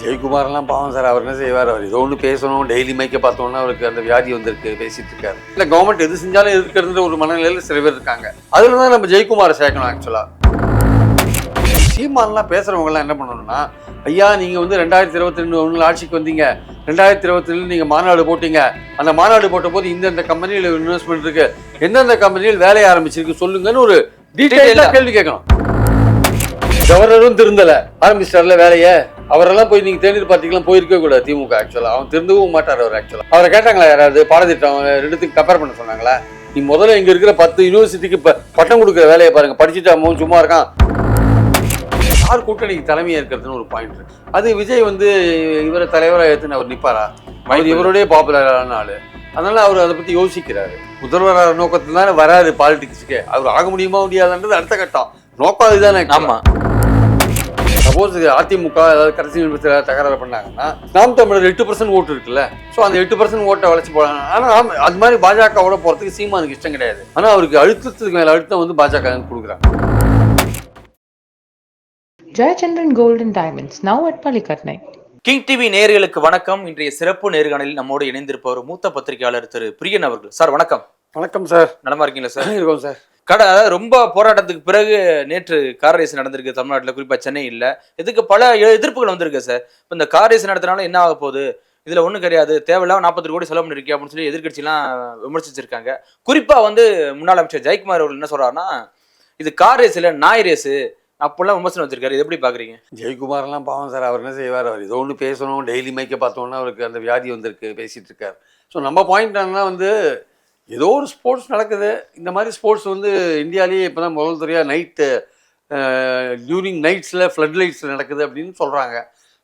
ஜெயக்குமார்லாம் பாவம் சார் அவர் என்ன செய்வார்? அவர் ஏதோ ஒன்று பேசணும் டெய்லி மைக்க பார்த்தோன்னா அவருக்கு அந்த வியாதி வந்திருக்கு பேசிட்டு இருக்காரு. இல்லை கவர்மெண்ட் எது செஞ்சாலும் எதிர்க்கிறதுன்ற ஒரு மனநிலையில் சில பேர் இருக்காங்க. அதில் தான் நம்ம ஜெயக்குமாரை சேர்க்கணும் ஆக்சுவலாக சீமான்லாம் பேசுகிறவங்கலாம் என்ன பண்ணணும்னா ஐயா நீங்கள் வந்து ரெண்டாயிரத்தி இருபத்தி ரெண்டு ஒன்றில் ஆட்சிக்கு வந்தீங்க. ரெண்டாயிரத்தி இருபத்தி ரெண்டு நீங்கள் மாநாடு போட்டீங்க. அந்த மாநாடு போட்ட போது இந்தந்த கம்பெனியில் இன்வெஸ்ட்மெண்ட் இருக்கு. எந்தெந்த கம்பெனியில் வேலையை ஆரம்பிச்சிருக்கு சொல்லுங்கன்னு ஒரு டீட்டெயிலாக கேள்வி கேட்கணும். கவர்னரும் திருந்தல. ஆரம்பிச்சிட்டார்ல வேலையை? அவரெல்லாம் போய் நீங்க தேநீர் பார்ட்டிக்கெல்லாம் போயிருக்க கூடாது திமுக ஆக்சுவலா அவன் திருந்தவும் மாட்டார் அவர் ஆக்சுவலா அவரை கேட்டாங்களா யாராவது? பாடத்திட்டம் ரெண்டுத்துக்கு கம்பேர் பண்ண சொன்னாங்களா? நீ முதல்ல இங்க இருக்கிற பத்து யூனிவர்சிட்டிக்கு ப- பட்டம் கொடுக்குற வேலையை பாருங்க. படிச்சுட்டு சும்மா இருக்கான். யார் கூட்டணிக்கு தலைமையா இருக்கிறதுன்னு ஒரு பாயிண்ட் இருக்கு. அது விஜய் வந்து இவரை தலைவராக ஏத்துன்னு அவர் நிப்பாரா? அவர் இவருடைய பாப்புலரான ஆளு. அதனால அவர் அதை பத்தி யோசிக்கிறாரு. முதல்வராக நோக்கத்துல தானே வராரு பாலிடிக்ஸ்க்கு அவர் ஆக முடியுமா முடியாதுன்றது அடுத்த கட்டம். நோக்கம் அதுதானே. ஆமா. சப்போஸ் அதிமுக ஏதாவது கடைசி நிமிஷத்தில் தகராறு பண்ணாங்கன்னா நாம் தமிழர் எட்டு பர்சன்ட் ஓட்டு இருக்குல்ல. ஸோ அந்த எட்டு பர்சன்ட் ஓட்டை வளைச்சு போறாங்க ஆனால் அது மாதிரி பாஜகவோட போறதுக்கு சீமானுக்கு இஷ்டம் கிடையாது. ஆனால் அவருக்கு அழுத்தத்துக்கு மேல அழுத்தம் வந்து பாஜக கொடுக்குறாங்க. Gold and Diamonds, now at Palikatnai. King TV நேயர்களுக்கு வணக்கம். இன்றைய சிறப்பு நேர்காணலில் நம்மோடு இணைந்திருப்பவர் மூத்த பத்திரிகையாளர் திரு பிரியன் அவர்கள். சார் வணக்கம். வணக்கம் சார். நலமா இருக்கீங்களா சார்? இருக்கோம் சார். கடை அதாவது ரொம்ப போராட்டத்துக்கு பிறகு நேற்று கார் ரேஸ் நடந்திருக்கு தமிழ்நாட்டில் குறிப்பாக சென்னையில் இதுக்கு பல எதிர்ப்புகள் வந்திருக்கு சார். இப்போ இந்த கார் ரேஸ் நடத்தினாலும் என்ன ஆக போகுது? இதில் ஒன்றும் கிடையாது. தேவையில்லாம நாற்பத்தி கோடி செலவு பண்ணிருக்கே அப்படின்னு சொல்லி எதிர்கட்சிலாம் விமர்சிச்சிருக்காங்க. குறிப்பாக வந்து முன்னாள் அமைச்சர் ஜெயக்குமார் அவர்கள் என்ன சொல்கிறாருன்னா இது கார் ரேஸ் இல்லை நாய் ரேஸு அப்போல்லாம் விமர்சனம் வச்சிருக்காரு. இது எப்படி பார்க்குறீங்க ஜெயக்குமார்லாம் பாவம் சார். அவர் என்ன செய்வார்? அவர் ஏதோ ஒன்று பேசணும். டெய்லி மைக்க பார்த்தோன்னா அவருக்கு அந்த வியாதி வந்திருக்கு பேசிகிட்டு இருக்கார். ஸோ நம்ம பாயிண்ட் என்னன்னா வந்து ஏதோ ஒரு ஸ்போர்ட்ஸ் நடக்குது. இந்த மாதிரி ஸ்போர்ட்ஸ் வந்து இந்தியாவிலேயே இப்போ தான் முதல் துறையாக நைட்டு டியூரிங் நைட்ஸில் ஃப்ளட் லைட்ஸில் நடக்குது அப்படின்னு சொல்கிறாங்க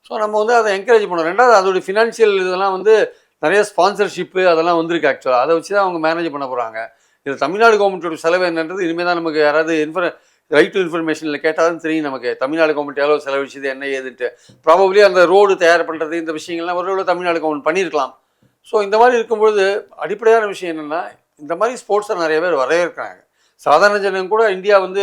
ஸோ நம்ம வந்து அதை என்கரேஜ் பண்ணோம் ரெண்டாவது அதோட ஃபினான்ஷியல் இதெல்லாம் வந்து நிறைய ஸ்பான்சர்ஷிப்பு அதெல்லாம் வந்திருக்கு ஆக்சுவலாக அதை வச்சு தான் அவங்க மேனேஜ் பண்ண போகிறாங்க இது தமிழ்நாடு கவர்மெண்ட்டோட செலவு என்னன்றது இனிமேல் தான் நமக்கு யாராவது இன்ஃபர் ரைட் டு இன்ஃபர்மேஷனில் கேட்டால் தான் தெரியும் நமக்கு. தமிழ்நாடு கவர்மெண்ட் எவ்வளோ செலவழிச்சது என்ன ஏதுன்ட்டு. ப்ராபப்ளி அந்த ரோடு தயார் பண்ணுறது இந்த விஷயங்கள்லாம் ஒரு தமிழ்நாடு கவர்மெண்ட் பண்ணியிருக்கலாம். ஸோ இந்த மாதிரி இருக்கும்பொழுது அடிப்படையான விஷயம் என்னென்னா இந்த மாதிரி ஸ்போர்ட்ஸை நிறைய பேர் வரவேற்கிறாங்க. சாதாரண ஜனங்க கூட இந்தியா வந்து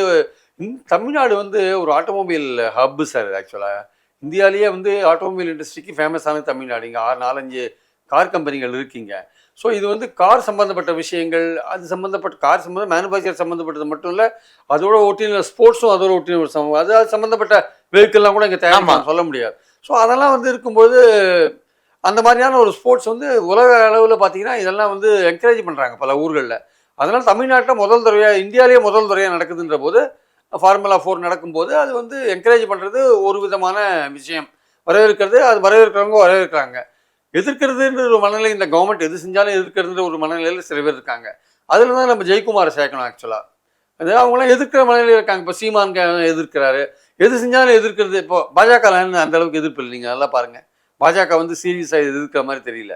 தமிழ்நாடு வந்து ஒரு ஆட்டோமொபைல் ஹப்பு சார் ஆக்சுவலாக இந்தியாவிலேயே வந்து ஆட்டோமொபைல் இண்டஸ்ட்ரிக்கு ஃபேமஸான தமிழ்நாடு. இங்கே ஆறு நாலஞ்சு கார் கம்பெனிகள் இருக்கீங்க. ஸோ இது வந்து கார் சம்மந்தப்பட்ட விஷயங்கள் அது சம்மந்தப்பட்ட கார் சம்மந்தம் மேனுஃபேக்சர் சம்மந்தப்பட்டது மட்டும் இல்லை அதோட ஒட்டின ஸ்போர்ட்ஸும் அதோட ஒட்டின ஒரு அது சம்மந்தப்பட்ட வெஹிக்கிள்லாம் கூட இங்கே தயாரிக்கலாம் சொல்ல முடியாது. ஸோ அதெல்லாம் வந்து இருக்கும்போது அந்த மாதிரியான ஒரு ஸ்போர்ட்ஸ் வந்து உலக அளவில் பார்த்தீங்கன்னா இதெல்லாம் வந்து என்கரேஜ் பண்ணுறாங்க பல ஊர்களில். அதனால் தமிழ்நாட்டில் முதல் தடவையாக இந்தியாவிலேயே முதல் தடவையாக நடக்குதுன்ற போது ஃபார்முலா ஃபோர் நடக்கும்போது அது வந்து என்கரேஜ் பண்ணுறது ஒரு விதமான விஷயம். வரவேற்கிறது அது வரவேற்கிறவங்க வரவேற்கிறாங்க. எதிர்க்கிறதுன்ற ஒரு மனநிலை இந்த கவர்மெண்ட் எது செஞ்சாலும் எதிர்க்கிறதுன்ற ஒரு மனநிலையில் சில பேர் இருக்காங்க. அதில் தான் நம்ம ஜெயக்குமாரை சேர்க்கணும் ஆக்சுவலாக அது அவங்களாம் எதிர்க்கிற மனநிலையில் இருக்காங்க. இப்போ சீமான் எதிர்க்கிறாரு. எது செஞ்சாலும் எதிர்க்கிறது. இப்போ பாஜக அந்த அளவுக்கு எதிர்ப்பு இல்லை. நீங்கள் நல்லா பாருங்கள் பாஜக வந்து சீரியஸாக எதிர்க்கிற மாதிரி தெரியல.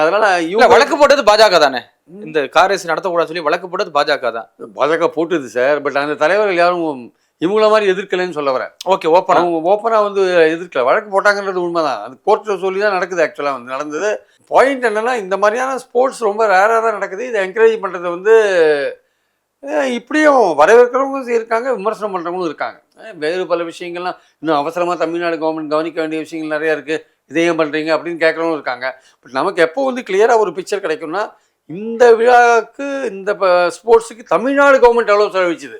அதனால இவங்க வழக்கு போட்டது பாஜக தானே? இந்த கார் ரேஸ் நடத்தக்கூடாது சொல்லி வழக்கு போட்டது பாஜக தான். பாஜக போட்டுது சார். பட் அந்த தலைவர்கள் யாரும் இவங்கள மாதிரி எதிர்க்கலைன்னு சொல்ல வரேன். ஓகே ஓப்பனா? அவங்க ஓப்பனாக வந்து எதிர்க்கல. வழக்கு போட்டாங்கன்றது உண்மைதான். அது கோர்ட்டில் சொல்லி தான் நடக்குது ஆக்சுவலாக வந்து நடந்தது. பாயிண்ட் என்னன்னா இந்த மாதிரியான ஸ்போர்ட்ஸ் ரொம்ப ரேராக தான் நடக்குது. இதை என்கரேஜ் பண்ணுறது வந்து இப்படியும் வரவேற்கிறவங்களும் இருக்காங்க விமர்சனம் பண்ணுறவங்களும் இருக்காங்க. வேறு பல விஷயங்கள்லாம் இன்னும் அவசரமாக தமிழ்நாடு கவர்மெண்ட் கவனிக்க வேண்டிய விஷயங்கள் நிறையா இருக்குது இதையும் பண்ணுறீங்க அப்படின்னு கேட்குறவங்களும் இருக்காங்க. பட் நமக்கு எப்போ வந்து கிளியராக ஒரு பிக்சர் கிடைக்கும்னா இந்த விழாவுக்கு இந்த ஸ்போர்ட்ஸுக்கு தமிழ்நாடு கவர்மெண்ட் எவ்வளோ செலவிச்சுது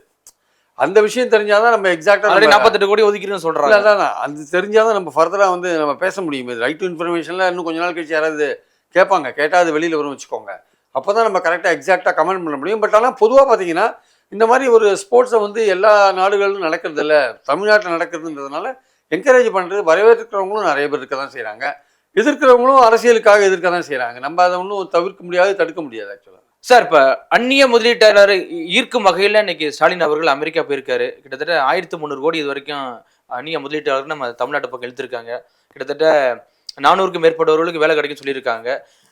அந்த விஷயம் தெரிஞ்சாதான் நம்ம ஆல்ரெடி எக்ஸாக்டாக நாற்பத்தெட்டு கோடி ஒதுக்கிறேன்னு இல்ல, சொல்றாங்க அதான். அது தெரிஞ்சாதான் நம்ம ஃபர்தராக வந்து நம்ம பேச முடியும். இது ரைட் டு இன்ஃபர்மேஷனில் இன்னும் கொஞ்ச நாள் கழிச்சு யாராவது கேட்பாங்க. கேட்டால் அது வெளியில் வரும் வச்சுக்கோங்க. அப்போ தான் நம்ம கரெக்டாக எக்ஸாக்டாக கமெண்ட் பண்ண முடியும். பட் ஆனால் பொதுவாக பார்த்தீங்கன்னா இந்த மாதிரி ஒரு ஸ்போர்ட்ஸை வந்து எல்லா நாடுகளிலும் நடக்கிறது இல்ல தமிழ்நாட்டில் நடக்கிறதுன்றதுனால என்கரேஜ் பண்ணுறது வரவேற்கிறவங்களும் நிறைய பேர் இருக்க தான் செய்கிறாங்க எதிர்க்கிறவங்களும் அரசியலுக்காக எதிர்க்க தான் செய்கிறாங்க நம்ம அதை ஒன்றும் தவிர்க்க முடியாது தடுக்க முடியாது ஆக்சுவலாக சார் இப்ப அந்நிய முதலீட்டாளர் ஈர்க்கும் வகையில இன்னைக்கு ஸ்டாலின் அவர்கள் அமெரிக்கா போயிருக்காரு. கிட்டத்தட்ட ஆயிரத்தி முந்நூறு கோடி இது வரைக்கும் அந்நிய முதலீட்டாளர்கள் நம்ம தமிழ்நாட்டு பக்கம் இழுத்துருக்காங்க. கிட்டத்தட்ட நானூறுக்கும் மேற்பட்டவர்களுக்கு வேலை கிடைக்கும் சொல்லியிருக்காங்க.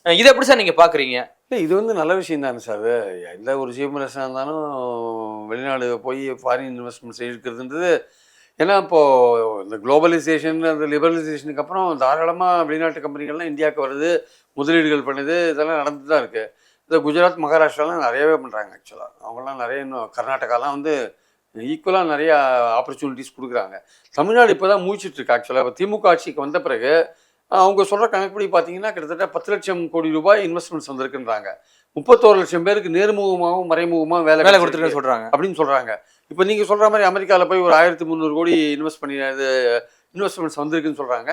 இதை எப்படி சார் நீங்க பாக்குறீங்க? இல்லை இது வந்து நல்ல விஷயம் தானே சார். எந்த ஒரு சீஃப் மினிஸ்டராக இருந்தாலும் வெளிநாடு போய் ஃபாரின் இன்வெஸ்ட்மெண்ட்ஸ் இருக்கிறதுன்றது ஏன்னா இப்போது இந்த குளோபலைசேஷன் அந்த லிபரலைசேஷனுக்கு அப்புறம் தாராளமாக வெளிநாட்டு கம்பெனிகள்லாம் இந்தியாவுக்கு வருது முதலீடுகள் பண்ணுது இதெல்லாம் நடந்து தான் இருக்குது இந்த குஜராத் மகாராஷ்டிராலாம் நிறையவே பண்ணுறாங்க ஆக்சுவலாக அவங்களாம் நிறைய இன்னும் கர்நாடகாலாம் வந்து ஈக்குவலாக நிறைய ஆப்பர்ச்சுனிட்டிஸ் கொடுக்குறாங்க. தமிழ்நாடு இப்போ தான் மூச்சிட்டு இருக்கு ஆக்சுவலாக இப்போ திமுக ஆட்சிக்கு வந்த பிறகு அவங்க சொல்கிற கணக்குப்படி பார்த்தீங்கன்னா கிட்டத்தட்ட பத்து லட்சம் கோடி ரூபாய் இன்வெஸ்ட்மெண்ட்ஸ் வந்திருக்குன்றாங்க. முப்பத்தோரு லட்சம் பேருக்கு நேர்முகமாகவும் மறைமுகமாக வேலை வேலை. கொடுத்துருக்கேன்னு சொல்றாங்க. அப்படின்னு சொல்கிறாங்க இப்போ நீங்கள் சொல்கிற மாதிரி அமெரிக்காவில் போய் ஒரு ஆயிரத்தி முந்நூறு கோடி இன்வெஸ்ட் பண்ணி அது இன்வெஸ்ட்மெண்ட்ஸ் வந்திருக்குன்னு சொல்கிறாங்க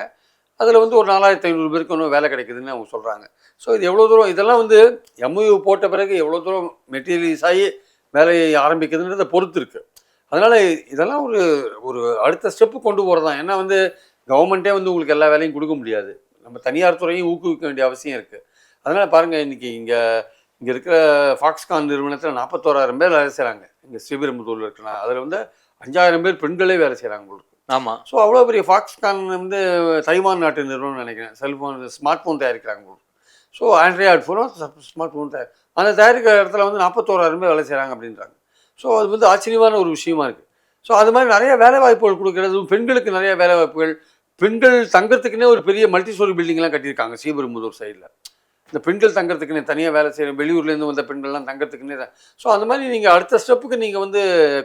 அதில் வந்து ஒரு நாலாயிரத்தி ஐநூறு பேருக்கு ஒன்றும் வேலை கிடைக்குதுன்னு அவங்க சொல்கிறாங்க ஸோ இது எவ்வளோ தூரம் இதெல்லாம் வந்து எம்யூ போட்ட பிறகு எவ்வளோ தூரம் மெட்டீரியலைஸ் ஆகி வேலையை ஆரம்பிக்குதுன்றதை பொறுத்து இருக்குது அதனால் இதெல்லாம் ஒரு ஒரு அடுத்த ஸ்டெப்பு கொண்டு போகிறது தான் ஏன்னா வந்து கவர்மெண்ட்டே வந்து உங்களுக்கு எல்லா வேலையும் கொடுக்க முடியாது. நம்ம தனியார் துறையும் ஊக்குவிக்க வேண்டிய அவசியம் இருக்குது அதனால் பாருங்கள் இன்றைக்கி இங்கே இங்கே இருக்கிற ஃபாக்ஸ்கான் நிறுவனத்தில் நாற்பத்தோராயிரம் பேர் வேலை செய்கிறாங்க இங்கே ஸ்ரீபெரும்புதூரில் இருக்கலாம் அதில் வந்து அஞ்சாயிரம் பேர் பெண்களே வேலை செய்கிறாங்க உங்களுக்கு. ஆமா. ஸோ அவ்வளோ பெரிய ஃபாக்ஸ்கான் வந்து தைவான் நாட்டு நிறுவனம் நினைக்கிறேன். செல்ஃபோன் ஸ்மார்ட் ஃபோன் தயாரிக்கிறாங்க உங்களுக்கு. ஸோ ஆண்ட்ராய்டு ஃபோனும் ஸ்மார்ட் ஃபோன் தயார் அந்த தயாரிக்கிற இடத்துல வந்து நாற்பத்தோராயிரம் பேர் வேலை செய்கிறாங்க அப்படின்றாங்க. ஸோ அது வந்து ஆச்சரியமான ஒரு விஷயமா இருக்குது ஸோ அது மாதிரி நிறைய வேலை வாய்ப்புகள் கொடுக்கறது பெண்களுக்கு நிறைய வேலை வாய்ப்புகள். பெண்கள் தங்கறதுக்குன்னே ஒரு பெரிய மல்டி ஸ்டோரி பில்டிங்லாம் கட்டியிருக்காங்க ஸ்ரீபெரும்புதூர் சைடில் இந்த பெண்கள் தங்கறதுக்குன்னே தனியாக வேலை செய்கிற வெளியூர்லேருந்து வந்த பெண்கள்லாம் தங்கறதுக்குன்னே ஸோ அந்த மாதிரி நீங்கள் அடுத்த ஸ்டெப்புக்கு நீங்கள் வந்து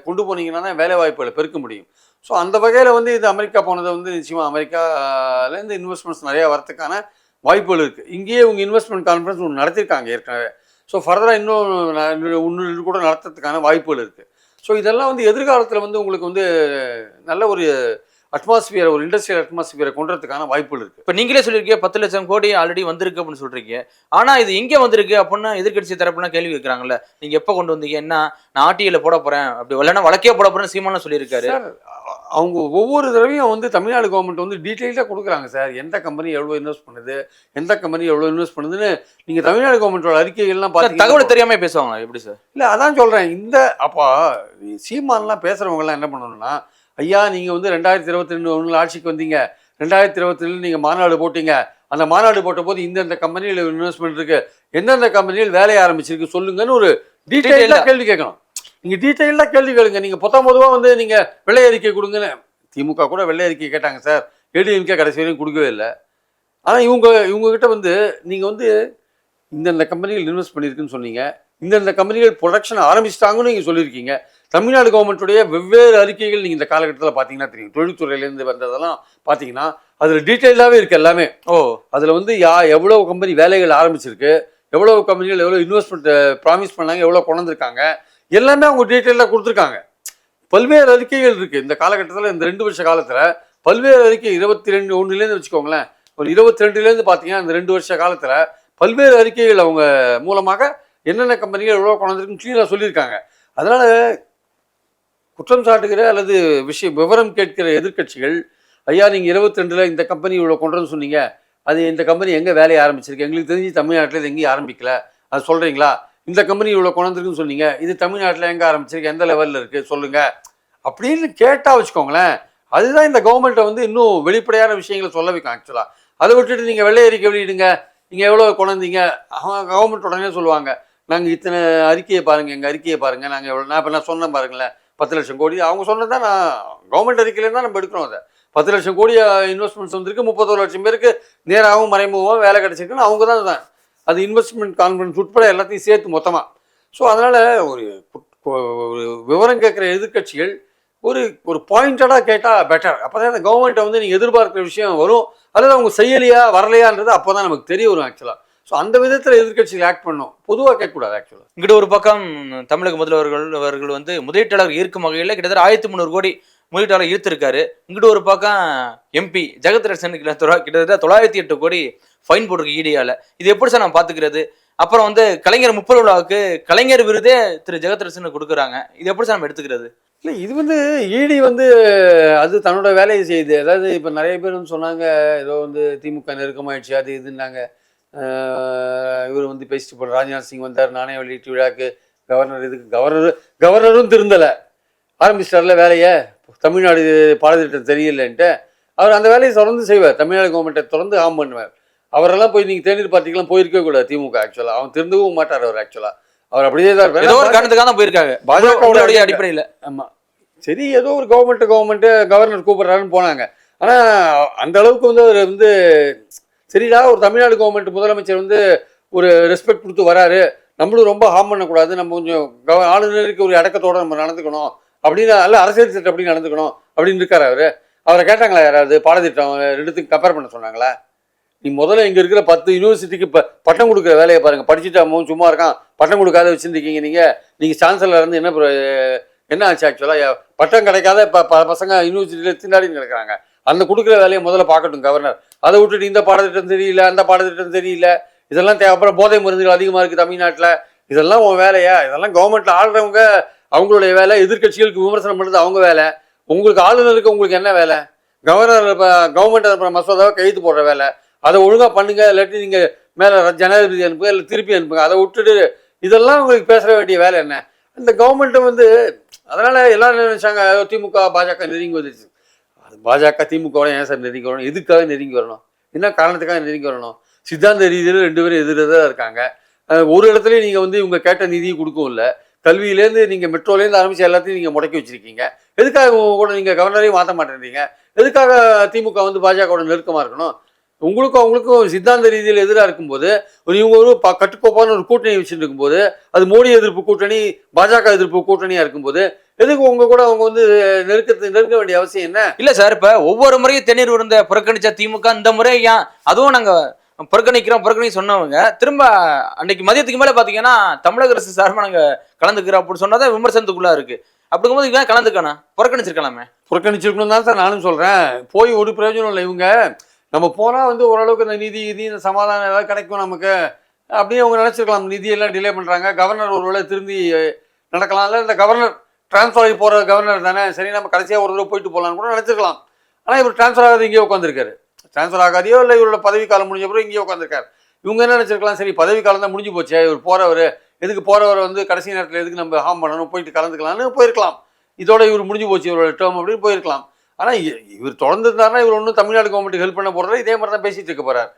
கொண்டு போனீங்கன்னா தான் வேலை வாய்ப்புகளை பெருக்க முடியும். ஸோ அந்த வகையில் வந்து இது அமெரிக்கா போனதை வந்து நிச்சயமாக அமெரிக்காலேருந்து இன்வெஸ்ட்மெண்ட்ஸ் நிறையா வரத்துக்கான வாய்ப்புகள் இருக்குது இங்கேயே உங்கள் இன்வெஸ்ட்மெண்ட் கான்ஃபரன்ஸ் ஒன்று நடத்திருக்காங்க ஏற்கனவே. ஸோ ஃபர்தராக இன்னும் ஒன்று கூட நடத்துறதுக்கான வாய்ப்புகள் இருக்குது ஸோ இதெல்லாம் வந்து எதிர்காலத்தில் வந்து உங்களுக்கு வந்து நல்ல ஒரு அட்மாஸ்பியர் ஒரு இண்டஸ்ட்ரியல் அட்மாஸ்பியரை கொண்டுறதுக்கான வாய்ப்புகள் இருக்குது இப்ப நீங்களே சொல்லியிருக்கீங்க பத்து லட்சம் கோடி ஆல்ரெடி வந்திருக்கு அப்படின்னு சொல்றீங்க. ஆனா இது எங்க வந்திருக்கு அப்படின்னு எதிர்க்கட்சி தரப்புலாம் கேள்வி கேட்கறாங்கல்ல நீங்க எப்ப கொண்டு வந்தீங்க? என்ன? நான் ஆட்டியில போட போறேன். அப்படி இல்லைன்னா வழக்கே போட போறேன்னு சீமானம் சொல்லியிருக்காரு. அவங்க ஒவ்வொரு தடவையும் வந்து தமிழ்நாடு கவர்மெண்ட் வந்து டீட்டெயிலாக கொடுக்குறாங்க சார். எந்த கம்பெனி எவ்வளோ இன்வெஸ்ட் பண்ணுது? எந்த கம்பெனி எவ்வளோ இன்வெஸ்ட் பண்ணுதுன்னு நீங்கள் தமிழ்நாடு கவர்மெண்டோட அறிக்கைகள்லாம் பார்த்தீங்கன்னா தகவல் தெரியாம பேசுவாங்களா? எப்படி சார்? இல்லை அதான் சொல்கிறேன் இந்த அப்பா சீமான்லாம் பேசுகிறவங்கலாம் என்ன பண்ணணும்னா ஐயா நீங்கள் வந்து ரெண்டாயிரத்தி இருபத்தி ரெண்டு ஒன்றில் ஆட்சிக்கு வந்தீங்க. ரெண்டாயிரத்தி இருபத்தி ரெண்டு நீங்கள் மாநாடு போட்டீங்க. அந்த மாநாடு போட்ட போது இந்தந்த கம்பெனியில் இன்வெஸ்ட்மெண்ட் இருக்கு. எந்தெந்த கம்பெனியில் வேலையை ஆரம்பிச்சிருக்கு சொல்லுங்கன்னு ஒரு டீட்டெயிலாக. கேள்வி கேட்கணும். நீங்கள் டீட்டெயிலாக கேள்வி கேளுங்க. நீங்கள் பொத்தாம் பொதுவாக வந்து நீங்கள் வெள்ளை அறிக்கை கொடுங்கன்னு. திமுக கூட வெள்ளை அறிக்கை கேட்டாங்க சார். ஏடிஎம்கே கடைசி வரையும் கொடுக்கவே இல்லை. ஆனால் இவங்க இவங்ககிட்ட வந்து நீங்கள் வந்து இந்தந்த கம்பெனிகள் இன்வெஸ்ட் பண்ணியிருக்குன்னு சொன்னீங்க. இந்தந்த கம்பெனிகள் ப்ரொடக்ஷன் ஆரம்பிச்சிட்டாங்கன்னு நீங்கள் சொல்லியிருக்கீங்க. தமிழ்நாடு கவர்மெண்ட்டுடைய வெவ்வேறு அறிக்கைகள் நீங்கள் இந்த காலகட்டத்தில் பார்த்தீங்கன்னா தெரியும். தொழில்துறையிலேருந்து வந்ததெல்லாம் பார்த்தீங்கன்னா அதில் டீட்டெயிலாகவே இருக்குது எல்லாமே. ஓ. அதில் வந்து யா எவ்வளோ கம்பெனி வேலைகள் ஆரம்பிச்சிருக்கு எவ்வளோ கம்பெனிகள் எவ்வளோ இன்வெஸ்ட்மெண்ட் ப்ராமிஸ் பண்ணாங்க எவ்வளோ கொண்டு வந்திருக்காங்க எல்லாமே அவங்க டீட்டெயிலாக கொடுத்துருக்காங்க. பல்வேறு அறிக்கைகள் இருக்குது இந்த காலகட்டத்தில் இந்த ரெண்டு வருஷ காலத்தில் பல்வேறு அறிக்கை இருபத்தி ரெண்டு ஒன்றுலேருந்து வச்சுக்கோங்களேன் ஒரு இருபத்தி ரெண்டுலேருந்து பார்த்தீங்கன்னா இந்த ரெண்டு வருஷ காலத்தில் பல்வேறு அறிக்கைகள் அவங்க மூலமாக என்னென்ன கம்பெனிகள் எவ்வளோ கொண்டு வந்திருக்குன்னு க்ளீனாக சொல்லியிருக்காங்க. அதனால் குற்றம் சாட்டுகிற அல்லது விஷயம் விவரம் கேட்கிற எதிர்க்கட்சிகள் ஐயா நீங்கள் இருபத்தி ரெண்டில் இந்த கம்பெனி இவ்வளோ கொண்டுன்னு சொன்னீங்க. அது இந்த கம்பெனி எங்கே வேலையை ஆரம்பிச்சிருக்கு? எங்களுக்கு தெரிஞ்சு தமிழ்நாட்டில் இது எங்கேயும் ஆரம்பிக்கல. அது சொல்கிறீங்களா இந்த கம்பெனி இவ்வளோ கொண்டிருக்குன்னு சொன்னீங்க. இது தமிழ்நாட்டில் எங்கே ஆரம்பிச்சிருக்கு? எந்த லெவலில் இருக்குது சொல்லுங்கள் அப்படின்னு கேட்டால் வச்சுக்கோங்களேன் அதுதான் இந்த கவர்மெண்ட்டை வந்து இன்னும் வெளிப்படையான விஷயங்களை சொல்ல வைக்கும் ஆக்சுவலாக அதை விட்டுட்டு நீங்கள் வெள்ளை அறிக்கை வெளியிடுங்க. நீங்கள் எவ்வளோ குழந்தைங்க கவர்மெண்ட் உடனே சொல்லுவாங்க நாங்கள் இத்தனை அறிக்கையை பாருங்கள் எங்கள் அறிக்கையை பாருங்கள் நாங்கள் எவ்வளோ நான் இப்போ நான் சொன்னேன் பாருங்களேன். பத்து லட்சம் கோடி. அவங்க சொன்னது தான் நான் கவர்மெண்ட் அறிக்கையிலேருந்து தான் நம்ம எடுக்கிறோம் அதை. பத்து லட்சம் கோடி இன்வெஸ்ட்மெண்ட்ஸ் வந்திருக்கு. முப்பத்தோரு லட்சம் பேருக்கு நேராகவும் மறைமுகமாக வேலை கிடைச்சிருக்குன்னு அவங்க தான் தான் அது இன்வெஸ்ட்மெண்ட் கான்ஃபரன்ஸ் உட்பட எல்லாத்தையும் சேர்த்து மொத்தமாக ஸோ அதனால் ஒரு ஒரு விவரம் கேட்குற எதிர்க்கட்சிகள் ஒரு ஒரு பாயிண்டடாக கேட்டால் பெட்டர் அப்போ தான் இந்த கவர்மெண்ட்டை வந்து நீங்கள் எதிர்பார்க்குற விஷயம் வரும். அல்லது அவங்க செய்யலையா வரலையான்றது அப்போ தான் நமக்கு தெரிய வரும் ஆக்சுவலாக ஸோ அந்த விதத்தில் எதிர்க்கட்சிகள் ஆக்ட் பண்ணும். பொதுவாக கேட்கக்கூடாது ஆக்சுவலாக இங்கிட்ட ஒரு பக்கம் தமிழக முதல்வர்கள் அவர்கள் வந்து முதலீட்டாளர் ஈர்க்கும் வகையில் கிட்டத்தட்ட ஆயிரத்தி முந்நூறு கோடி முதலீட்டாளர் ஈர்த்திருக்காரு. இங்கிட்ட ஒரு பக்கம் எம்பி ஜெகத் ரட்சன் கிட்டத்தட்ட தொள்ளாயிரத்தி எட்டு கோடி ஃபைன் போட்டிருக்கு ஈடியால இது எப்படி சார் நான் பாத்துக்கிறது அப்புறம் வந்து கலைஞர் முப்பது விழாவுக்கு கலைஞர் விருதே திரு ஜெகத் ரட்சனுக்கு கொடுக்குறாங்க. இது எப்படி சார் நம்ம எடுத்துக்கிறது? இல்லை இது வந்து ஈடி வந்து அது தன்னோட வேலையை செய்யுது. அதாவது இப்போ நிறைய பேர் சொன்னாங்க ஏதோ வந்து திமுக நெருக்கமாயிடுச்சு அது இதுன்னாங்க. இவர் வந்து பேசிட்டு போன ராஜ்நாத் சிங் வந்தார் நாணய வெளியீட்டு விழாக்கு கவர்னர் இதுக்கு கவர்னர் கவர்னரும் திருந்தலை. ஆரம்பிச்சிட்டார்ல வேலையை? தமிழ்நாடு பாடத்திட்டம் தெரியலன்ட்டு. அவர் அந்த வேலையை தொடர்ந்து செய்வார். தமிழ்நாடு கவர்மெண்ட்டை தொடர்ந்து ஆம் பண்ணுவார். அவரெல்லாம் போய் நீங்கள் தேநீர் பார்ட்டிக்கெல்லாம் போயிருக்கவே கூடாது திமுக ஆக்சுவலாக அவன் திருந்தவும் மாட்டார் அவர் ஆக்சுவலாக அவர் அப்படியே தான். ஏதோ ஒரு காரணத்துக்காக தான் போயிருக்காங்க. பாஜக உங்களுடைய அடிப்படையில். ஆமா. சரி ஏதோ ஒரு கவர்மெண்ட் கவர்மெண்ட் கவர்னர் கூப்பிடுறாருன்னு போனாங்க. ஆனா அந்த அளவுக்கு வந்து அவர் வந்து சரிடா ஒரு தமிழ்நாடு கவர்மெண்ட் முதலமைச்சர் வந்து ஒரு ரெஸ்பெக்ட் கொடுத்து வராரு. நம்மளும் ரொம்ப ஹார்ம் பண்ணக்கூடாது. நம்ம கொஞ்சம் கவ ஆளுநருக்கு ஒரு அடக்கத்தோடு நம்ம நடந்துக்கணும். அப்படின்னு அல்ல அரசியல் திட்டம் அப்படி நடந்துக்கணும் அப்படின்னு இருக்கார் அவர். அவரை கேட்டாங்களா யாராவது? பாடத்திட்டம் ரெண்டுத்துக்கும் கம்பேர் பண்ண சொன்னாங்களா? நீ முதல்ல இங்கே இருக்கிற பத்து யூனிவர்சிட்டிக்கு இப்போ பட்டம் கொடுக்குற வேலையை பாருங்கள் படிச்சுட்டாமும் சும்மா இருக்கான். பட்டம் கொடுக்காத வச்சிருக்கீங்க நீங்கள் நீங்கள் சான்சலர் இருந்து என்ன என்ன ஆச்சு ஆக்சுவலாக பட்டம் கிடைக்காத இப்போ பசங்க யூனிவர்சிட்டியில் திண்டாடின்னு கிடக்கிறாங்க. அந்த கொடுக்குற வேலையை முதல்ல பார்க்கட்டும் கவர்னர் அதை விட்டுட்டு இந்த பாடத்திட்டம் தெரியல அந்த பாடத்திட்டம் தெரியல இதெல்லாம் தே அப்புறம் போதை மருந்துகள் அதிகமாக இருக்குது தமிழ்நாட்டில். இதெல்லாம் உன் வேலையா? இதெல்லாம் கவர்மெண்ட்டில் ஆள்றவங்க அவங்களுடைய வேலை. எதிர்க்கட்சிகளுக்கு விமர்சனம் பண்ணுறது அவங்க வேலை. உங்களுக்கு ஆளுநருக்கு உங்களுக்கு என்ன வேலை? கவர்னர் இப்போ கவர்மெண்ட் அனுப்புகிற மசோதாவை கையெழுத்து போடுற வேலை. அதை ஒழுங்காக பண்ணுங்க இல்லாட்டி நீங்கள் மேலே ஜனாதிபதி அனுப்புங்க இல்லை திருப்பி அனுப்புங்க. அதை விட்டுட்டு இதெல்லாம் உங்களுக்கு பேச வேண்டிய வேலை என்ன? இந்த கவர்மெண்ட்டை வந்து அதனால் எல்லாரும் நினைச்சாங்க? திமுக பாஜக நெருங்கி வந்துருச்சு. பாஜக திமுக ஏன் சார் நெருங்கி வரணும்? எதுக்காக நெருங்கி வரணும்? என்ன காரணத்துக்காக நெருங்கி வரணும்? சித்தாந்த ரீதியில் ரெண்டு பேரும் எதிரெதிராக இருக்காங்க. ஒரு இடத்துலையும் நீங்கள் வந்து இவங்க கேட்ட நிதியை கொடுக்கவும் இல்லை. கல்வியிலேருந்து நீங்கள் மெட்ரோலேருந்து ஆரம்பித்து எல்லாத்தையும் நீங்கள் முடக்கி வச்சிருக்கீங்க. எதுக்காக கூட நீங்கள் கவர்னரையும் மாற்ற மாட்டேன்றீங்க? எதுக்காக திமுக வந்து பாஜகவோட நெருக்கமாக இருக்கணும்? உங்களுக்கும் அவங்களுக்கும் சித்தாந்த ரீதியில் எதிராக இருக்கும்போது ஒரு இவங்க ஒரு ப- கட்டுக்கோப்பான ஒரு கூட்டணி வச்சுட்டு இருக்கும்போது அது மோடி எதிர்ப்பு கூட்டணி பாஜக எதிர்ப்பு கூட்டணியா இருக்கும்போது எதுக்கு உங்க கூட அவங்க வந்து நெருக்கத்து நெருக்க வேண்டிய அவசியம் என்ன? இல்ல சார் இப்ப ஒவ்வொரு முறையும் தென்னீர் விருந்த புறக்கணிச்ச திமுக இந்த முறை ஏன் அதுவும் நாங்க புறக்கணிக்கிறோம் புறக்கணி சொன்னவங்க திரும்ப அன்னைக்கு மதியத்துக்கு மேல பாத்தீங்கன்னா தமிழக அரசு சார்பா நாங்க கலந்துக்கிறோம் அப்படின்னு சொன்னாதான் விமர்சனத்துக்குள்ள இருக்கு. அப்படிங்கும்போது இவன் கலந்துக்கணும் புறக்கணிச்சிருக்கலாமே. புறக்கணிச்சிருக்கணும் தான் சார் நானும் சொல்றேன். போய் ஒரு பிரயோஜனம் இல்லை இவங்க. நம்ம போனால் வந்து ஓரளவுக்கு இந்த நிதி நிதி இந்த சமாதானம் ஏதாவது கிடைக்கும் நமக்கு. அப்படியே அவங்க நினச்சிருக்கலாம் நிதியெல்லாம் டிலே பண்ணுறாங்க கவர்னர் ஒருவேளை திரும்பி நடக்கலாம். இல்லை இந்த கவர்னர் ட்ரான்ஸ்ஃபர் ஆகி போகிற கவர்னர் தானே. சரி நம்ம கடைசியாக ஒரு தடவை போயிட்டு போகலான்னு கூட நினச்சிருக்கலாம். ஆனால் இவர் ட்ரான்ஸ்ஃபர் ஆகாது இங்கேயே உட்காந்துருக்காரு ட்ரான்ஸ்ஃபர் ஆகாதையோ இல்லை இவரோட பதவி காலம் முடிஞ்ச பிறகு இங்கேயே உட்காந்துருக்காரு இவங்க என்ன நினைச்சிருக்கலாம் சரி பதவி காலம் தான் முடிஞ்சு போச்சே இவர் போகிறவர் எதுக்கு போகிறவர் வந்து கடைசி நேரத்தில் எதுக்கு நம்ம ஹார்ம் பண்ணணும் போயிட்டு கலந்துக்கலாம்னு போயிருக்கலாம். இதோட இவர் முடிஞ்சு போச்சு இவரோட டேர்ம் அப்படின்னு போயிருக்கலாம். ஆனால் இவர் தொடர்ந்துருந்தாருன்னா இவர் ஒன்றும் தமிழ்நாடு கவர்மெண்ட்டுக்கு ஹெல்ப் பண்ண போகிறதில்ல இதே மாதிரி தான் பேசிகிட்டு இருக்க போகிறார்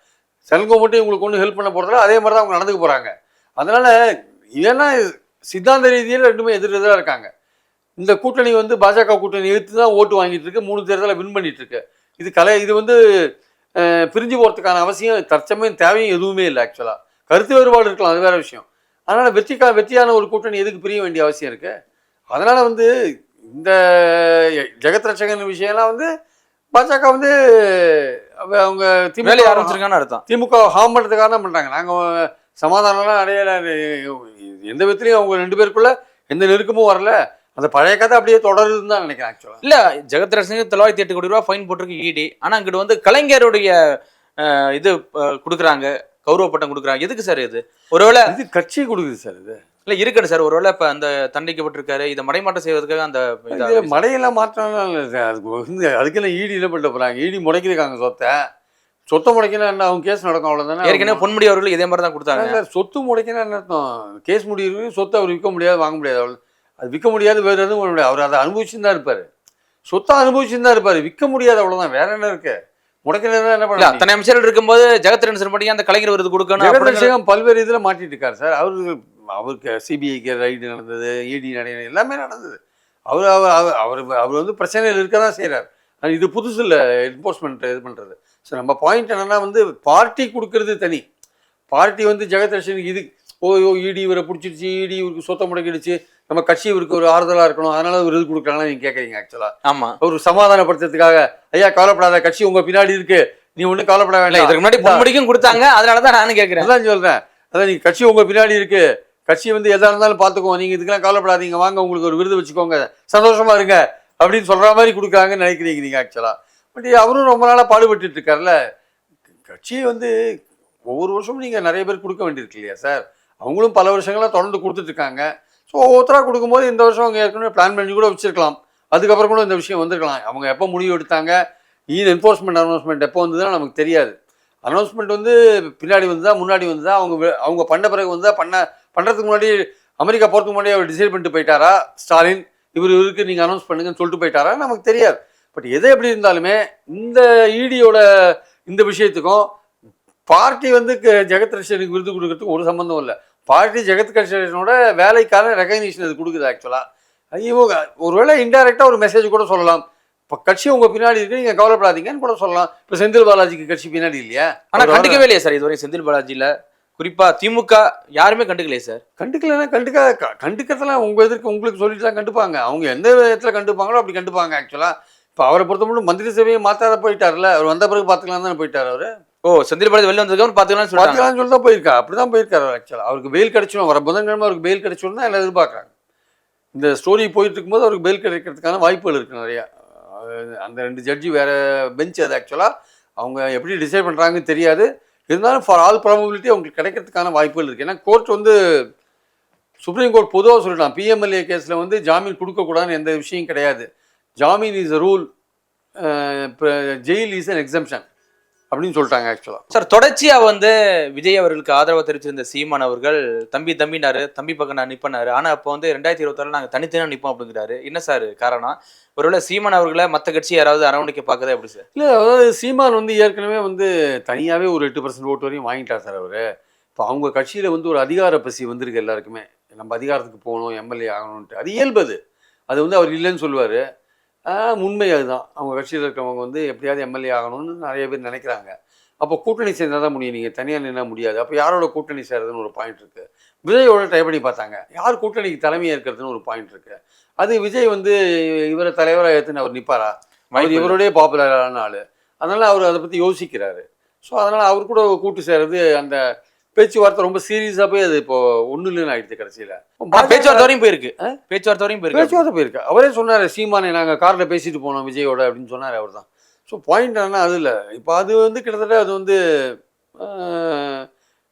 சென்ட்ரல் கவர்மெண்ட்டும் இவங்களுக்கு ஒன்றும் ஹெல்ப் பண்ண போகிறதில்ல அதே மாதிரி தான் அவங்க நடந்துக்க போகிறாங்க அதனால் ஏன்னா சித்தாந்த ரீதியில் ரெண்டுமே எதிர் எதிராக இருக்காங்க. இந்த கூட்டணி வந்து பாஜக கூட்டணி எடுத்து தான் ஓட்டு வாங்கிட்டு இருக்கு. மூணு தேர்தலில் வின் பண்ணிட்டு இருக்கு. இது கலை இது வந்து பிரிஞ்சு போகிறதுக்கான அவசியம் தற்சமயம் தேவையும் எதுவுமே இல்லை ஆக்சுவலாக கருத்து வேறுபாடு இருக்கலாம். அது வேற விஷயம். அதனால் வெற்றிக்கா வெற்றியான ஒரு கூட்டணி எதுக்கு பிரிய வேண்டிய அவசியம் இருக்குது அதனால் வந்து இந்த ஜெகத் ரட்சகன் விஷயம்லாம் வந்து பாஜக வந்து அவ- அவங்க திமுக ஆரம்பிச்சிருக்கான்னு அர்த்தம். திமுக ஹார்ம் பண்ணுறதுக்காக தான் பண்ணுறாங்க நாங்கள் சமாதானம்லாம் அடையல. எந்த விதத்துலையும் அவங்க ரெண்டு பேருக்குள்ள எந்த நெருக்கமும் வரல. அந்த பழைய கதை அப்படியே தொடருதுன்னு தான் நினைக்கிறேன் ஆக்சுவலாக இல்ல ஜெகத் ரசனுக்கு தொள்ளாயிரத்தி எட்டு கோடி ரூபாய் ஃபைன் போட்டிருக்கு இடி ஆனா அங்கிட்டு வந்து கலைஞருடைய இது கொடுக்குறாங்க. கௌரவ பட்டம் கொடுக்குறாங்க. எதுக்கு சார் இது? ஒருவேளை இது கட்சி கொடுக்குது சார் இது. இல்ல இருக்கணும் சார். ஒருவேளை இப்ப அந்த தண்டிக்கப்பட்டிருக்காரு இதை மடைமாற்றம் செய்வதற்காக அந்த மடையெல்லாம் மாற்றம்லாம் இல்லை சார். அதுக்கு வந்து அதுக்கெல்லாம் ஈடி என்ன பண்ணிட்டு போகிறாங்க ஈடி முடக்கிருக்காங்க சொத்தை. சொத்தை முடைக்கினா என்ன அவங்க கேஸ் நடக்கும் அவ்வளோதானே ஏற்கனவே பொன்முடி அவர்கள் இதே மாதிரி தான் கொடுத்தாங்க சார், சொத்து முடைக்கினா என்ன அர்த்தம்? கேஸ் முடியிருக்கு சொத்தை அவர் விற்க முடியாது வாங்க முடியாது. அவ்வளோ அது விற்க முடியாது வேறு எதுவும் பண்ண முடியாது. அவர் அதை அனுபவிச்சுன்னு தான் இருப்பார். சொத்தை அனுபவிச்சுன்னு தான் இருப்பார். விற்க முடியாது அவ்வளோதான் வேற என்ன இருக்கு? முடைக்கிறது என்ன இல்ல பண்ண அத்தனை அமைச்சர்கள் இருக்கும்போது ஜெகத் ரஞ்சன் மட்டும் அந்த கலைஞர் விருது கொடுக்கணும் பல்வேறு இதில் மாட்டிட்டு இருக்காரு சார். அவருக்கு அவருக்கு சிபிஐக்கு ரைடு நடந்தது இடி நடந்தது எல்லாமே நடந்தது. அவர் அவர் அவர் அவர் வந்து பிரச்சனையில் இருக்க தான் செய்கிறார் அது இது புதுசு இல்லை என்ஃபோர்ஸ்மெண்ட் இது பண்ணுறது ஸோ நம்ம பாயிண்ட் என்னன்னா வந்து பார்ட்டி கொடுக்கறது தனி. பார்ட்டி வந்து ஜெகதர்ஷனுக்கு இது. ஓ ஓ இடி இவரை பிடிச்சிருச்சு இடி இவருக்கு சொத்தை முடக்கிடுச்சு. நம்ம கட்சி இவருக்கு ஒரு ஆறுதலாக இருக்கணும். அதனால ஒரு இது கொடுக்குறாங்களா நீங்கள் கேட்குறீங்க ஆக்சுவலாக ஆமா. ஒரு சமாதானப்படுத்துறதுக்காக ஐயா கவலைப்படாத கட்சி உங்க பின்னாடி இருக்கு. நீ ஒன்றும் கவலைப்பட வேண்டாம். இதுக்கு முன்னாடி கொடுத்தாங்க அதனாலதான் நானும் கேக்குறேன். அதான் சொல்றேன். அதான் நீங்க கட்சி உங்க பின்னாடி இருக்கு. கட்சி வந்து எதாக இருந்தாலும் பார்த்துக்குவோம். நீங்கள் இதுக்கெல்லாம் கவலைப்படாதீங்க. வாங்க உங்களுக்கு ஒரு விருது வச்சுக்கோங்க. சந்தோஷமா இருங்க அப்படின்னு சொல்கிற மாதிரி கொடுக்குறாங்கன்னு நினைக்கிறீங்க நீங்கள் ஆக்சுவலாக பட் அவரும் ரொம்ப நாளாக பாடுபட்டு இருக்கார்ல கட்சியை வந்து ஒவ்வொரு வருஷமும் நீங்கள் நிறைய பேர் கொடுக்க வேண்டியிருக்கு இல்லையா சார் அவங்களும் பல வருஷங்களாக தொடர்ந்து கொடுத்துட்ருக்காங்க ஸோ ஒவ்வொருத்தராக கொடுக்கும்போது இந்த வருஷம் அவங்க ஏற்கனவே பிளான் பண்ணி கூட வச்சிருக்கலாம். அதுக்கப்புறம் கூட இந்த விஷயம் வந்திருக்கலாம். அவங்க எப்போ முடிவு எடுத்தாங்க? இது என்ஃபோர்ஸ்மெண்ட் அனௌன்ஸ்மெண்ட் எப்போ வந்ததுன்னா நமக்கு தெரியாது. அனௌன்ஸ்மெண்ட் வந்து பின்னாடி வந்ததா முன்னாடி வந்ததா அவங்க அவங்க பண்ண பிறகு வந்து தான் பண்ண பண்ணுறதுக்கு முன்னாடி அமெரிக்கா போகிறதுக்கு முன்னாடி அவர் டிசைட் பண்ணிட்டு போயிட்டாரா? ஸ்டாலின் இவர் இவருக்கு நீங்கள் அனௌன்ஸ் பண்ணுங்கன்னு சொல்லிட்டு போயிட்டாரா? நமக்கு தெரியாது. பட் எது எப்படி இருந்தாலுமே இந்த ஈடியோட இந்த விஷயத்துக்கும் பார்ட்டி வந்து ஜெகத் ரட்சனுக்கு விருது கொடுக்கறதுக்கு ஒரு சம்மந்தம் இல்லை. பார்ட்டி ஜெகத் ரட்சனோட வேலைக்கான ரெகக்னிஷன் அது கொடுக்குது ஆக்சுவலாக இவங்க ஒருவேளை இன்டைரக்டாக ஒரு மெசேஜ் கூட சொல்லலாம். இப்போ கட்சி உங்க பின்னாடி இருக்கு நீங்கள் கவலைப்படாதீங்கன்னு கூட சொல்லலாம். இப்போ செந்தில் பாலாஜிக்கு கட்சி பின்னாடி இல்லையா? ஆனா அவர் கண்டிக்கவே இல்லையா சார் இதுவரை செந்தில் பாலாஜில குறிப்பா திமுக யாருமே கண்டுக்கலையே சார்? கண்டுக்கலைன்னா கண்டுக்காத கண்டுக்கிறதெல்லாம் உங்கள் எதிர்க்கு உங்களுக்கு சொல்லிட்டு தான் கண்டுப்பாங்க. அவங்க எந்த விதத்தில் கண்டுப்பாங்களோ அப்படி கண்டுப்பாங்க ஆக்சுவலாக இப்போ அவரை பொறுத்த மட்டும் மந்திரி சபையை மாற்றாத போயிட்டார்ல அவர் வந்த பிறகு பார்த்துக்கலாம் தானே போயிட்டார் அவர்? ஓ செந்தில் பாலாஜி வெளில வந்ததுக்கு சொல்றாங்க பார்த்துக்கலாம்னு சொல்லி தான் போயிருக்கா. அப்படி தான் போயிருக்காரு ஆக்சுவலாக அவருக்கு பெயில் கிடைச்சிடும் வர புதன்கிழமை அவருக்கு பெயில் கிடைச்சிடும் தான் எல்லாம் எதிர்பார்க்குறாங்க. இந்த ஸ்டோரி போயிட்டு இருக்கும்போது அவருக்கு பெயில் கிடைக்கிறதுக்கான வாய்ப்புகள் இருக்குது நிறையா. அந்த ரெண்டு ஜட்ஜி வேற பெஞ்ச் அது ஆக்சுவலாக அவங்க எப்படி டிசைட் பண்ணுறாங்கன்னு தெரியாது. இருந்தாலும் ஃபார் ஆல் ப்ராபபிலிட்டி அவங்களுக்கு கிடைக்கிறதுக்கான வாய்ப்புகள் இருக்குது ஏன்னா கோர்ட் வந்து சுப்ரீம் கோர்ட் பொதுவாக சொல்லிட்டான் பிஎம்எல்ஏ கேஸில் வந்து ஜாமீன் கொடுக்கக்கூடாதுன்னு எந்த விஷயம் கிடையாது. ஜாமீன் is a rule jail is an exemption அப்படின்னு சொல்லிட்டாங்க ஆக்சுவலாக சார் தொடர்ச்சியா வந்து விஜய் அவர்களுக்கு ஆதரவு தெரிவிச்சிருந்த சீமான் அவர்கள் தம்பி தம்பினாரு தம்பி பக்கம் நான் நிப்பனாரு ஆனா இப்போ வந்து ரெண்டாயிரத்தி இருபத்தாறுல நாங்க தனித்தனியா நிப்போம் அப்படிங்கிறாரு. என்ன சார் காரணம்? ஒருவேளை சீமான் அவர்களை மத்த கட்சி யாராவது அரவணைக்க பார்க்கதே எப்படி சார்? இல்லை அதாவது சீமான் வந்து ஏற்கனவே வந்து தனியாகவே ஒரு எட்டு பர்சன்ட் ஓட்டு வரையும் வாங்கிட்டார் சார் அவர். இப்போ அவங்க கட்சியில் வந்து ஒரு அதிகார பசி வந்திருக்கு எல்லாருக்குமே. நம்ம அதிகாரத்துக்கு போகணும் எம்எல்ஏ ஆகணும்ன்ட்டு. அது இயல்பது அது வந்து அவர் இல்லைன்னு சொல்லுவார். உண்மை அதுதான். அவங்க கட்சியில் இருக்கிறவங்க வந்து எப்படியாவது எம்எல்ஏ ஆகணும்னு நிறைய பேர் நினைக்கிறாங்க. அப்போ கூட்டணி சேர்ந்தால் தான் முடியும். நீங்கள் தனியாக நின்னா முடியாது. அப்போ யாரோட கூட்டணி சேர்றதுன்னு ஒரு பாயிண்ட் இருக்குது விஜயோட ட்ரை பண்ணி பார்த்தாங்க. யார் கூட்டணிக்கு தலைமையாக இருக்கிறதுன்னு ஒரு பாயிண்ட் இருக்குது அது விஜய் வந்து இவரை தலைவராக ஏற்றுன்னு அவர் நிற்பாரா அவர். இவருடைய பாப்புலரான ஆள். அதனால் அவர் அதை பற்றி யோசிக்கிறாரு. ஸோ அதனால் அவர் கூட கூட்டு சேர்றது அந்த பேச்சுவார்த்தை ரொம்ப சீரியஸாக போய் அது இப்போ ஒன்றும் இல்லைன்னு ஆயிடுச்சு கடைசியில். பேச்சுவார்த்தை வரையும் போயிருக்கு. பேச்சுவார்த்தை வரையும் போயிருக்கு. பேச்சுவார்த்தை போயிருக்கு. அவரே சொன்னார் சீமானை நாங்கள் காரில் பேசிட்டு போனோம் விஜயோட அப்படின்னு சொன்னார் அவர் தான் ஸோ பாயிண்ட் என்ன அது இல்லை. இப்போ அது வந்து கிட்டத்தட்ட அது வந்து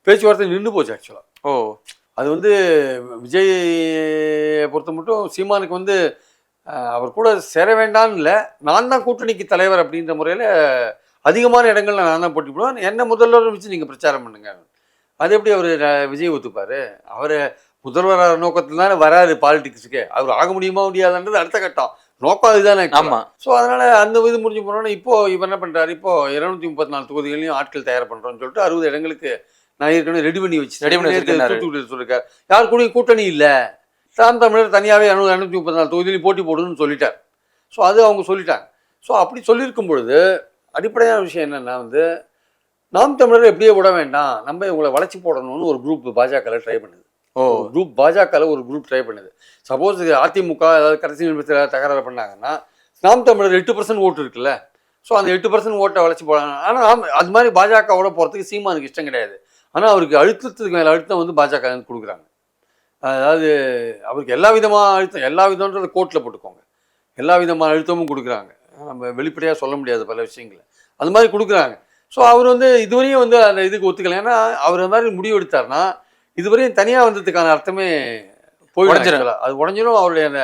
பேச்சுவார்த்தை நின்று போச்சு ஆக்சுவலாக ஓ. அது வந்து விஜய் பொறுத்த மட்டும் சீமானுக்கு வந்து அவர் கூட சேர வேண்டாம்னு இல்லை. நான் தான் கூட்டணிக்கு தலைவர் அப்படின்ற முறையில் அதிகமான இடங்கள்ல நான் தான் போட்டி போடுவேன். என்ன முதல்வர் வச்சு நீங்கள் பிரச்சாரம் பண்ணுங்க. அது எப்படி அவர் விஜய் ஒத்துப்பார்? அவர் முதல்வர் நோக்கத்தில் தானே வராரு பாலிடிக்ஸுக்கு அவர் ஆக முடியுமா முடியாதுன்றது அடுத்த கட்டம். நோக்கம் அதுதானே ஆமா. ஸோ அதனால் அந்த இது முடிஞ்சு போனோன்னா இப்போ இவர் என்ன பண்ணுறாரு இப்போ இருநூத்தி முப்பத்தி நாலு தொகுதிகளையும் ஆட்கள் தயார் பண்ணுறோம்னு சொல்லிட்டு அறுபது இடங்களுக்கு நான் ஏற்கனவே ரெடி பண்ணி வச்சு Ready பண்ணி சொல்லியிருக்காரு யார் கூடயும் கூட்டணி இல்லை. சாம் தமிழர் தனியாகவே இரநூறு இரநூத்தி முப்பத்தி நாலு தொகுதியிலையும் போட்டி போடுன்னு சொல்லிட்டார். ஸோ அது அவங்க சொல்லிட்டாங்க. ஸோ அப்படி சொல்லியிருக்கும் பொழுது அடிப்படையான விஷயம் என்னன்னா வந்து நாம் தமிழர் எப்படியே விட வேண்டாம். நம்ம இவங்களை வளைச்சி போடணும்னு ஒரு குரூப் பாஜகவில் ட்ரை பண்ணுது. ஓ. குரூப் பாஜகவில் ஒரு குரூப் ட்ரை பண்ணுது. சப்போஸ் அதிமுக ஏதாவது கடைசி நிமிஷத்தில் தகராறு பண்ணாங்கன்னா நாம் தமிழர் எட்டு பர்சன்ட் ஓட்டு இருக்குல்ல. ஸோ அந்த எட்டு பர்சன்ட் ஓட்டை வளைச்சி போடாங்க ஆனால் நாம் அது மாதிரி பாஜகவோட போகிறதுக்கு சீமானுக்கு இஷ்டம் கிடையாது. ஆனால் அவருக்கு அழுத்தத்துக்கு மேலே அழுத்தம் வந்து பாஜக வந்து கொடுக்குறாங்க. அதாவது அவருக்கு எல்லா விதமான அழுத்தம் எல்லா விதம்ன்றத கோர்ட்டில் போட்டுக்கோங்க. எல்லா விதமான அழுத்தமும் கொடுக்குறாங்க. நம்ம வெளிப்படையாக சொல்ல முடியாது பல விஷயங்களை. அது மாதிரி கொடுக்குறாங்க. ஸோ அவர் வந்து இதுவரையும் வந்து அந்த இதுக்கு ஒத்துக்கல. ஏன்னா அவர் அந்த மாதிரி முடிவு எடுத்தார்னா இதுவரையும் தனியாக வந்ததுக்கான அர்த்தமே உடைஞ்சிரும். actually. அது உடஞ்சிரும் அவருடைய அந்த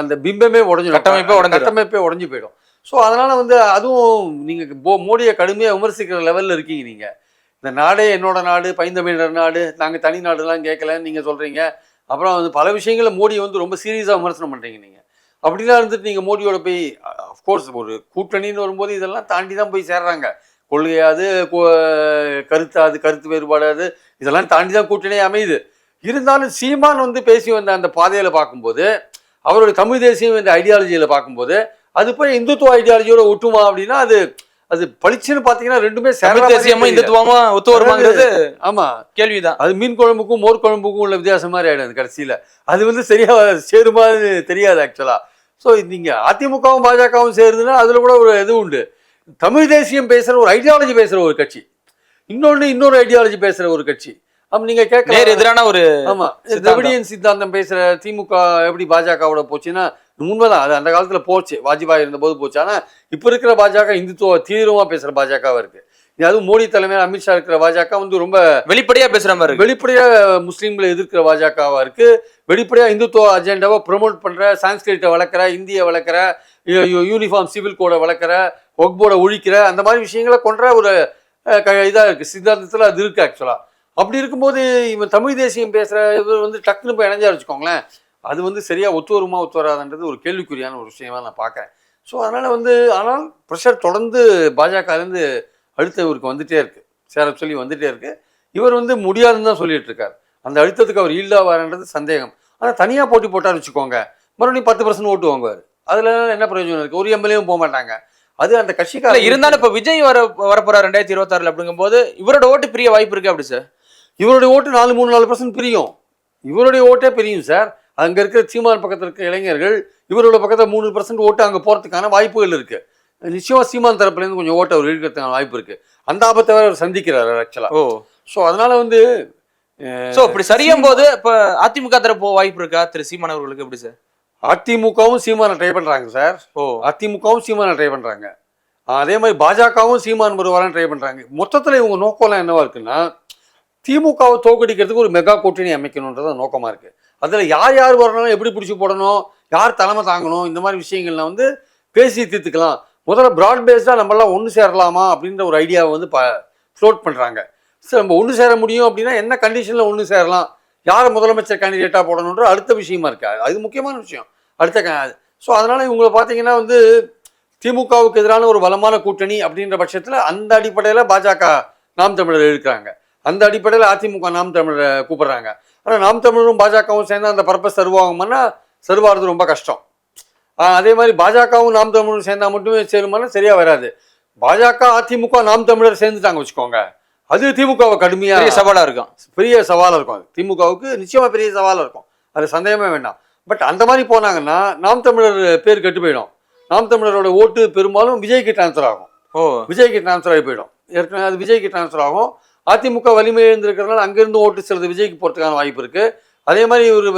அந்த பிம்பமே உடஞ்சிரும். கட்டமைப்பே உடைஞ்சிரும். கட்டமைப்பே உடஞ்சி போயிடும். ஸோ அதனால வந்து அதுவும் நீங்கள் போ மோடியை கடுமையாக விமர்சிக்கிற லெவலில் இருக்கீங்க நீங்கள் இந்த நாடே என்னோட நாடு பைந்தமிழர் நாடு நாங்கள் தனி நாடுலாம் கேட்கலன்னு நீங்கள் சொல்கிறீங்க அப்புறம் வந்து பல விஷயங்களை மோடியை வந்து ரொம்ப சீரியஸாக விமர்சனம் பண்ணுறீங்க நீங்கள் அப்படிலாம் இருந்துட்டு நீங்கள் மோடியோட போய் அஃப்கோர்ஸ் ஒரு கூட்டணின்னு வரும்போது இதெல்லாம் தாண்டி தான் போய் சேர்றாங்க. கொள்கையாது கொ- கருத்தாது கருத்து வேறுபாடாது இதெல்லாம் தாண்டி தான் கூட்டணியே அமையுது. இருந்தாலும் சீமான் வந்து பேசி வந்த அந்த பாதையில் பார்க்கும்போது அவருடைய தமிழ் தேசியம் என்ற ஐடியாலஜியில் பார்க்கும்போது அது போய் இந்துத்துவ ஐடியாலஜியோட ஒட்டுமா அப்படின்னா அது அது பளிச்சுன்னு பார்த்தீங்கன்னா ரெண்டுமே மாதிரியே தேசியமா. இந்துத்துவமா ஒத்து வருமாங்கிறது ஆமா. கேள்விதான். அது மீன் குழம்புக்கும் மோர் குழம்புக்கும் உள்ள வித்தியாசம் மாதிரி ஆயிடும் கடைசியில். அது வந்து சரியா சேருமான்னு தெரியாது ஆக்சுவலா ஸோ நீங்க அதிமுகவும் பாஜகவும் சேருதுன்னா அதுல கூட ஒரு இது உண்டு. தமிழ் தேசியம் பேசுற ஒரு ஐடியாலஜி பேசுற ஒரு கட்சி. இன்னொன்னு இன்னொரு ஐடியாலஜி பேசுற ஒரு கட்சி. அப்ப நீங்க நேர் கேட்க எதிரான ஒரு ஆமா. சித்தாந்தம். திரவிடியன் சித்தாந்தம் பேசுற திமுக எப்படி பாஜகவோட போச்சுன்னா உண்மைதான் அது அந்த காலத்துல போச்சு. வாஜ்பாய் இருந்தபோது போச்சு. ஆனா இப்ப இருக்கிற பாஜக இந்துத்துவ தீவிரமா பேசுற பாஜகவா இருக்கு. இது அதுவும் மோடி தலைமையில் அமித்ஷா இருக்கிற பாஜக வந்து ரொம்ப வெளிப்படையா பேசுற மாதிரி இருக்கு. வெளிப்படையா முஸ்லீம்களை எதிர்க்கிற பாஜகவா இருக்கு. வெளிப்படையா இந்துத்துவ அஜெண்டாவை ப்ரொமோட் பண்ற சான்ஸ்கிரிட்டை வளர்க்குற இந்தியை வளர்க்குற யூனிஃபார்ம் சிவில் கோடை வளர்க்குற ஒக்போர்டை ஒழிக்கிற அந்த மாதிரி விஷயங்களை கொன்ற ஒரு க- இதாக இருக்குது சித்தாந்தத்தில் அது இருக்கு ஆக்சுவலாக அப்படி இருக்கும்போது இவன் தமிழ் தேசியம் பேசுகிற இவர் வந்து டக்குன்னு போய் இணைஞ்சா வச்சுக்கோங்களேன். அது வந்து சரியாக ஒத்து வருமா ஒத்து வராதுன்றது ஒரு கேள்விக்குறியான ஒரு விஷயமா நான் பார்க்குறேன். ஸோ அதனால் வந்து ஆனால் ப்ரெஷர் தொடர்ந்து பாஜகலேருந்து அழுத்த இவருக்கு வந்துகிட்டே இருக்குது சேர சொல்லி வந்துகிட்டே இருக்குது இவர் வந்து முடியாதுன்னு தான் சொல்லிட்டு இருக்காரு. அந்த அழுத்தத்துக்கு அவர் ஈல்டாவாருன்றது சந்தேகம். ஆனால் தனியாக போட்டி போட்டார் வச்சுக்கோங்க. மறுபடியும் பத்து பர்சன்ட் ஓட்டு வாங்குவார். அதில் என்ன பிரயோஜனம் இருக்குது ஒரு எம்எல்ஏவும் போக மாட்டாங்க. அது அந்த கட்சிக்கார இருந்தாலும் இப்ப விஜய் வர வரப்போறாரு ரெண்டாயிரத்தி இருபத்தாறுல அப்படிங்கும்போது இவரோட ஓட்டு பிரிய வாய்ப்பு இருக்கு அப்படி சார்? இவருடைய ஓட்டு நாலு மூணு நாலு பர்சன்ட் பிரியும். இவருடைய ஓட்டே பிரியும் சார். அங்கே இருக்கிற சீமான் பக்கத்தில் இருக்க இளைஞர்கள் இவரோட பக்கத்தில் மூணு பர்சன்ட் ஓட்டு அங்கே போகிறதுக்கான வாய்ப்புகள் இருக்கு. நிச்சயமாக சீமான் தரப்புலேருந்து கொஞ்சம் ஓட்டு அவர் இழுக்கிறதுக்கான வாய்ப்பு இருக்கு. அந்த ஆபத்தை வேற அவர் சந்திக்கிறார் ஆக்சுவலாக ஓ. ஸோ அதனால வந்து சோ இப்படி சரியும் போது இப்ப அதிமுக தரப்பு வாய்ப்பு இருக்கா? திரு சீமான் அவர்களுக்கு எப்படி சார்? அதிமுகவும் சீமானை ட்ரை பண்ணுறாங்க சார் ஓ. அதிமுகவும் சீமானை ட்ரை பண்ணுறாங்க அதே மாதிரி பாஜகவும் சீமான் வருவாரான்னு ட்ரை பண்ணுறாங்க மொத்தத்தில் இவங்க நோக்கம்லாம் என்னவா இருக்குன்னா திமுகவை தோக்கடிக்கிறதுக்கு ஒரு மெகா கூட்டணி அமைக்கணுன்றது நோக்கமாக இருக்குது அதில் யார் யார் வரணும் எப்படி பிடிச்சி போடணும் யார் தலைமை தாங்கணும் இந்த மாதிரி விஷயங்கள்லாம் வந்து பேசி தீர்த்துக்கலாம். முதல்ல ப்ராட் பேஸ்டாக நம்மளாம் ஒன்று சேரலாமா அப்படின்ற ஒரு ஐடியாவை வந்து ப ஃப்ளோட் பண்ணுறாங்க சரி நம்ம ஒன்று சேர முடியும் அப்படின்னா என்ன கண்டிஷனில் ஒன்று சேரலாம்? யாரை முதலமைச்சர் கேண்டிடேட்டாக போடணுன்ற அடுத்த விஷயமா இருக்கு அது முக்கியமான விஷயம். அடுத்த ஸோ அதனால் இவங்களை பார்த்தீங்கன்னா வந்து திமுகவுக்கு எதிரான ஒரு பலமான கூட்டணி அப்படின்ற பட்சத்தில் அந்த அடிப்படையில் பாஜக நாம் தமிழர் இருக்கிறாங்க அந்த அடிப்படையில் அதிமுக நாம் தமிழரை கூப்பிடுறாங்க. ஆனால் நாம் தமிழரும் பாஜகவும் சேர்ந்து அந்த பர்பஸ் சருவாகுமானா சருவாகிறது ரொம்ப கஷ்டம். அதே மாதிரி பாஜகவும் நாம் தமிழரும் சேர்ந்தால் மட்டுமே சேருமானா சரியாக வராது. பாஜக அதிமுக நாம் தமிழர் சேர்ந்துட்டாங்க வச்சுக்கோங்க. அது திமுகவை கடுமையா பெரிய சவாலா இருக்கும். பெரிய சவாலாக இருக்கும் அது. திமுகவுக்கு நிச்சயமாக பெரிய சவாலாக இருக்கும். அது சந்தேகமே வேண்டாம். பட் அந்த மாதிரி போனாங்கன்னா நாம் தமிழர் பேர் கெட்டு போயிடும். நாம் தமிழரோட ஓட்டு பெரும்பாலும் விஜய்க்கு ட்ரான்ஸ்ஃபர் ஆகும். ஓ. விஜய்க்கு ட்ரான்ஸ்ஃபர் ஆகி போயிடும். ஏற்கனவே அது விஜய்க்கு ட்ரான்ஸ்ஃபர் ஆகும். அதிமுக வலிமை இருந்திருக்கிறதுனால அங்கேருந்து ஓட்டு சிலது விஜய்க்கு போகிறதுக்கான வாய்ப்பு இருக்குது அதே மாதிரி ஒரு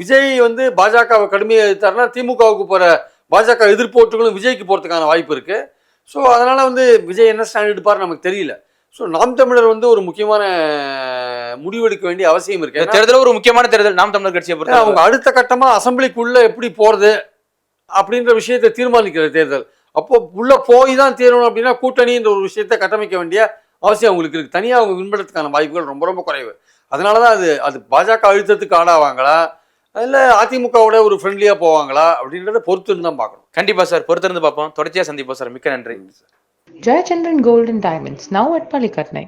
விஜய் வந்து பாஜகவை கடுமையாக எதிர்த்தாருன்னா திமுகவுக்கு போகிற பாஜக எதிர்ப்பு ஓட்டுகளும் விஜய்க்கு போகிறதுக்கான வாய்ப்பு இருக்குது ஸோ அதனால் வந்து விஜய் என்ன ஸ்டாண்ட் எடுப்பார் நமக்கு தெரியல. ஸோ நாம் தமிழர் வந்து ஒரு முக்கியமான முடிவெடுக்க வேண்டிய அவசியம் இருக்கு. தேர்தல் ஒரு முக்கியமான தேர்தல். நாம் தமிழர் கட்சியை பொறுத்த அவங்க அடுத்த கட்டமாக அசம்பிளிக்குள்ளே எப்படி போகிறது அப்படின்ற விஷயத்தை தீர்மானிக்கிற தேர்தல். அப்போ உள்ள போய் தான் தீரணும் அப்படின்னா கூட்டணின்ற ஒரு விஷயத்தை கட்டமைக்க வேண்டிய அவசியம் அவங்களுக்கு இருக்கு. தனியாக அவங்க வின்படுறதுக்கான வாய்ப்புகள் ரொம்ப ரொம்ப குறைவு. அதனால தான் அது அது பாஜக அழுத்தத்துக்கு ஆடாவாங்களா இல்லை அதிமுகவோட ஒரு ஃப்ரெண்ட்லியாக போவாங்களா? அப்படின்றத பொறுத்து தான் பார்க்கணும். கண்டிப்பா சார் பொறுத்திருந்து பார்ப்போம் தொடர்ச்சியா சந்திப்போம் சார் மிக்க நன்றி Jayachandran golden diamonds now at பள்ளிக்கட்னை